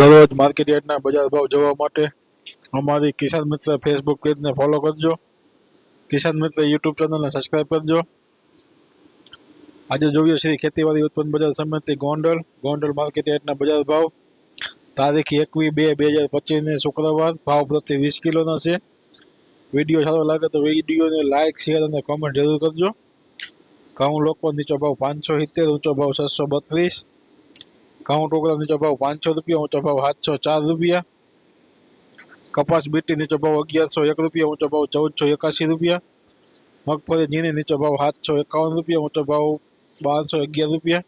દરરોજ માર્કેટ યાર્ડના બજાર ભાવ જોવા માટે અમારી કિસાન મિત્ર ફેસબુક પેજને ફોલો કરજો. કિસાન મિત્ર યુટ્યુબ ચેનલને સબસ્ક્રાઈબ કરજો. આજે જોઈએ શ્રી ખેતીવાડી ઉત્પન્ન બજાર સમિતિ ગોંડલ. ગોંડલ માર્કેટ યાર્ડના બજાર ભાવ. તારીખ એકવીસ બે બે હજાર પચીસને શુક્રવાર. ભાવ પ્રતિ વીસ કિલોનો છે. વીડિયો સારો લાગે તો વિડીયોને લાઇક શેર અને કોમેન્ટ જરૂર કરજો. ઘઉં લોકો નીચો ભાવ પાંચસો સિત્તેર, ઊંચો ભાવ છસો બત્રીસ. ઘઉં ટોકરા નીચો ભાવ પાંચસો રૂપિયા ઊંચો ભાવ સાતસો ચાર રૂપિયા કપાસ બીટી નીચો ભાવ અગિયારસો એક રૂપિયા ઊંચો ભાવ ચૌદસો એકાસી રૂપિયા મગફળી ઝીણી નીચો ભાવ સાતસો એકાવન રૂપિયા ઊંચો ભાવ બારસો અગિયાર રૂપિયા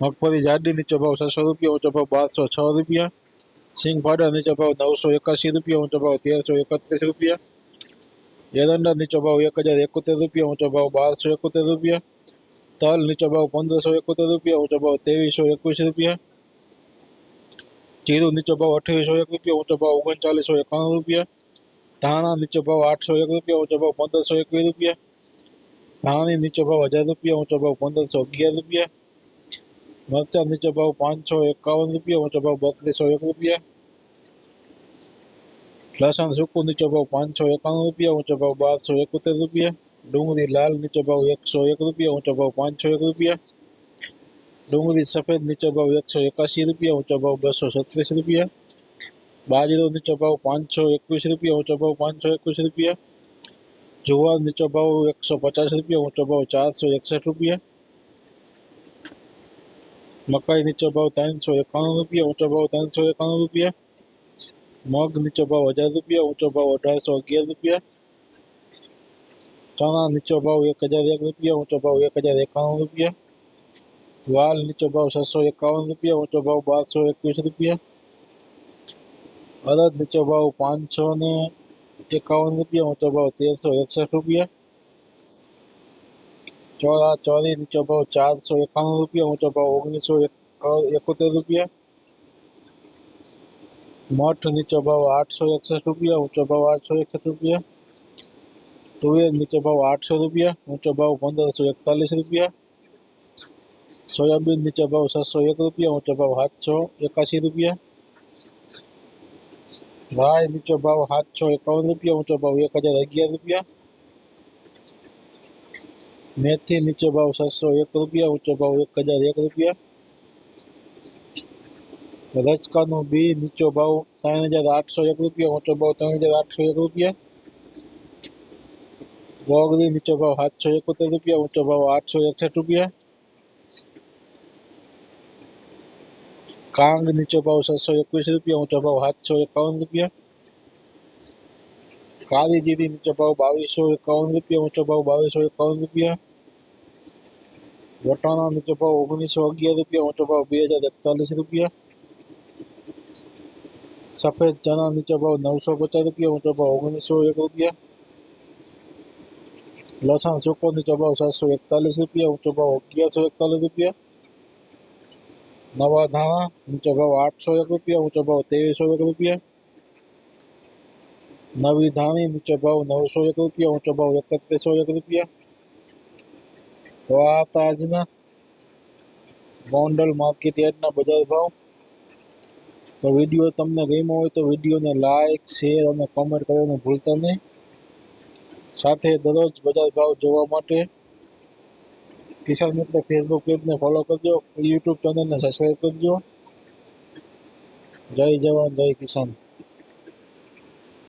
મગફળી જાડી નીચો ભાવ છસો રૂપિયા ઊંચો ભાવ બારસો છ રૂપિયા સિંગ પાડા નીચો ભાવ નવસો એકાસી રૂપિયા ઊંચો ભાવ તેરસો એકત્રીસ રૂપિયા એરંડા નીચો ભાવ એક હજાર એકોતેર રૂપિયા ઊંચો ભાવ બારસો એકોતેર રૂપિયા તલ નીચો ભાવ પંદરસો એકોતેર રૂપિયા ઊંચો ભાવ ત્રેવીસો એકવીસ રૂપિયા જીરું નીચો ભાવ અઠ્યાવીસો એક રૂપિયા ઊંચો ભાવ ઓગણચાલીસો એકાણું રૂપિયા ધાણા નીચો ભાવ આઠસો એક રૂપિયા ઊંચો ભાવ પંદરસો એકવીસ રૂપિયા ધાણી નીચો ભાવ હજાર રૂપિયા ઊંચો ભાવ પંદરસો અગિયાર રૂપિયા મરચાં નીચો ભાવ પાંચસો એકાવન રૂપિયા ઊંચો ભાવ બત્રીસો એક રૂપિયા લસણ સૂકું નીચો ભાવ પાંચસો એકાણું રૂપિયા ઊંચો ભાવ બારસો એકોતેર રૂપિયા ડુંગળી લાલ નીચો ભાવ એકસો એક રૂપિયા ઊંચો ભાવ પાંચસો એક રૂપિયા ડુંગળી સફેદ નીચો ભાવ એકસો એકાસી રૂપિયા ઊંચો ભાવ બસો છત્રીસ રૂપિયા બાજરો નીચો ભાવ પાંચસો એકવીસ રૂપિયા ઊંચો ભાવ પાંચસો એકવીસ રૂપિયા જુવાર નીચો ભાવ એકસો પચાસ રૂપિયા ઊંચો ભાવ ચારસો એકસઠ રૂપિયા મકાઈ નીચો ભાવ ત્રણસો એકાણું રૂપિયા ઊંચો ભાવ ત્રણસો એકાણું રૂપિયા મગ નીચો ભાવ હજાર રૂપિયા ઊંચો ભાવ અઢારસો અગિયાર રૂપિયા ચણા નીચો ભાવ એક હજાર એક રૂપિયા ઊંચો ભાવ એક હજાર એકાણું રૂપિયા વાલ નીચો ભાવ છસો એકાવન રૂપિયા ઊંચો ભાવ બારસો એકવીસ રૂપિયા અડદ નીચો ભાવ પાંચસો ને એકાવન રૂપિયા ઊંચો ભાવ તેરસો એકસઠ રૂપિયા ચોરા ચોરી નીચો ભાવ ચારસો એકાણું રૂપિયા ઊંચો ભાવ ઓગણીસો એકોતેર રૂપિયા મઠ નીચો ભાવ આઠસો એકસઠ રૂપિયા ઊંચો ભાવ આઠસો એકસઠ રૂપિયા તુવેર નીચો ભાવ આઠસો રૂપિયા ઊંચો ભાવ પંદરસો એકતાલીસ રૂપિયા સોયાબીન નીચો ભાવ છસો એક રૂપિયા ઊંચો ભાવ સાતસો એકાસી રૂપિયા રાય નીચો ભાવ સાતસો એકાવન રૂપિયા ઊંચો ભાવ એક હજાર અગિયાર રૂપિયા મેથી નીચો ભાવ છસો એક રૂપિયા ઊંચો ભાવ એક હજાર એક રૂપિયા રચકાનું બી નીચો ભાવ ત્રણ હજાર આઠસો એક રૂપિયા ઊંચો ભાવ ત્રણ હજાર આઠસો એક રૂપિયા ગોગરી નીચો ભાવ સાતસો એકોતેર રૂપિયા ઊંચો ભાવ આઠસો એકસઠ રૂપિયા કાંગ નીચો ભાવ છસો એકવીસ રૂપિયા ઊંચો ભાવ સાતસો એકાવન રૂપિયા કાળી જીરી નીચો ભાવ બાવીસો એકાવન રૂપિયા ઊંચો ભાવ બાવીસો એકાવન રૂપિયા વટાણા નીચો ભાવ ઓગણીસો અગિયાર રૂપિયા ઊંચો ભાવ બે હજાર એકતાલીસ રૂપિયા સફેદ ચણા નીચો ભાવ નવસો પચાસ રૂપિયા ઊંચો ભાવ ઓગણીસો એક રૂપિયા લસણ સૂકો નીચો ભાવ સાતસો એકતાલીસ રૂપિયા ઊંચો ભાવ અગિયારસો એકતાલીસ રૂપિયા નવા ધાણા ઊંચો ભાવ આઠસો એક રૂપિયા ઊંચો ભાવ ત્રેવીસો એક રૂપિયા નવી ધાણી નીચો ભાવ નવસો એક રૂપિયા ઊંચો ભાવ એકત્રીસો એક રૂપિયા તો આ હતા આજના ગોંડલ માર્કેટ યાર્ડના બજાર ભાવ તો વિડીયો તમને ગમ્યો હોય તો વિડીયોને લાઇક શેર અને કોમેન્ટ કરવાનું ભૂલતા નહીં સાથે દરરોજ બજાર ભાવ જોવા માટે. કિસાન મિત્ર ફેસબુક પેજને ફોલો કરજો. યુટ્યુબ ચેનલને સબસ્ક્રાઈબ કરજો. જય જવાન, જય કિસાન.